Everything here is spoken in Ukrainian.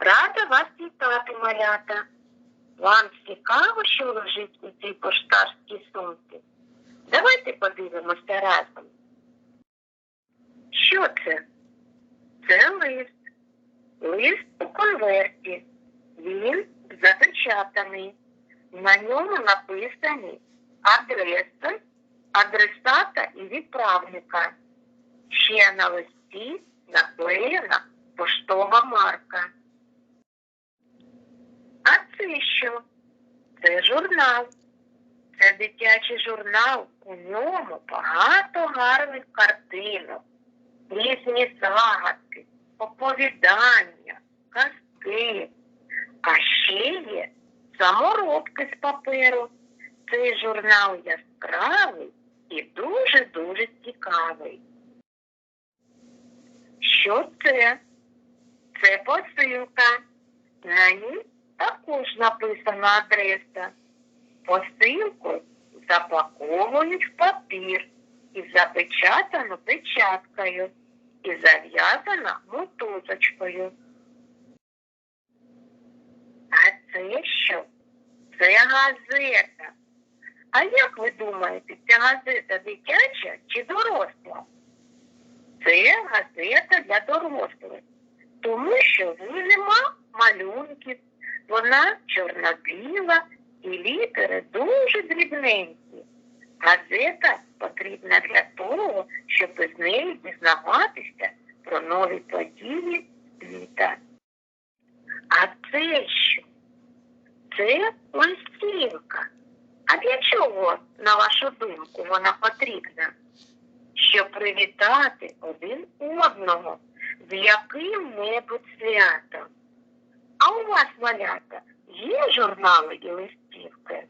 Рада вас вітати, малята. Вам цікаво, що лежить у цій поштарській сумці? Давайте подивимося разом. Що це? Це лист. Лист у конверті. Він запечатаний. На ньому написані адреса, адресата і відправника. Ще на листі Що? Це журнал. Це дитячий журнал. У ньому багато гарних картинок, різні загадки, оповідання, казки. А ще є саморобки з паперу. Цей журнал яскравий і дуже-дуже цікавий. Що це? Це посилка. На ній також написана адреса. Посилку запаковують в папір і запечатано печаткою і зав'язана мотузочкою. А це що? Це газета. А як ви думаєте, ця газета дитяча чи доросла? Це газета для дорослих, тому що в ній нема малюнків, вона чорно-біла і літери дуже дрібненькі. Газета потрібна для того, щоб із неї дізнаватися про нові події світа. А це що? Це листівка. А для чого, на вашу думку, вона потрібна? Щоб привітати один одного з яким-небудь святом а у вас малята є журнали і листівки?